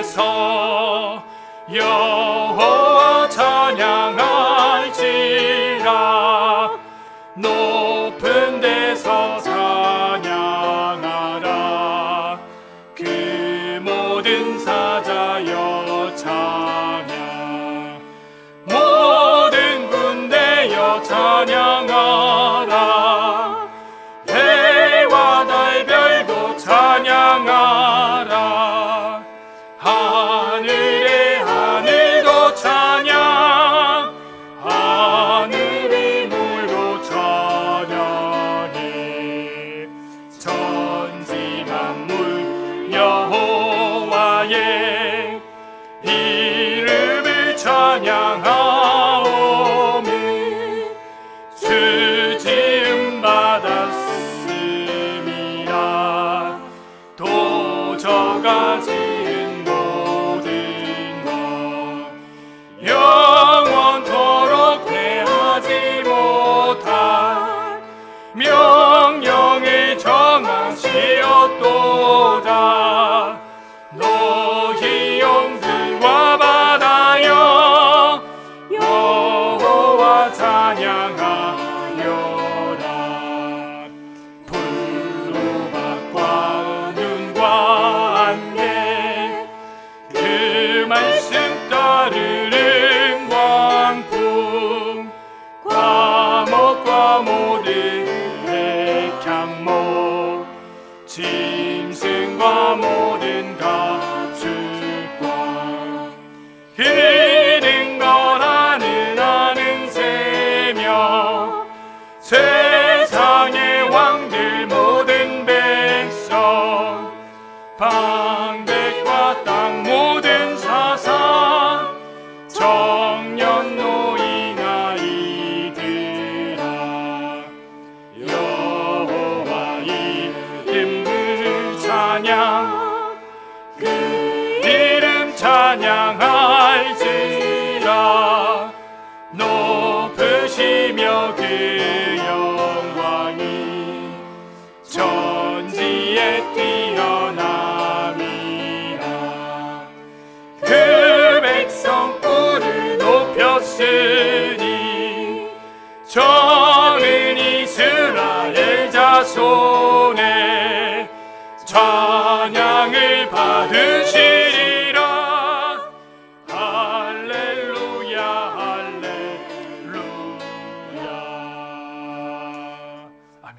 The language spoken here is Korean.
하늘에서 여호와 찬양할지라. 높은 데서 찬양하라. 그 모든 사 여호와의 이름을 찬양하오며 주 지음 받았음이라 도저가 지 그 찬양. 그 이름 찬양할지라. 높으시며 그 영광이 천지에 뛰어남이라. 그 백성 뿔을 높였으니 저는 이스라엘 자손 찬양을 받으시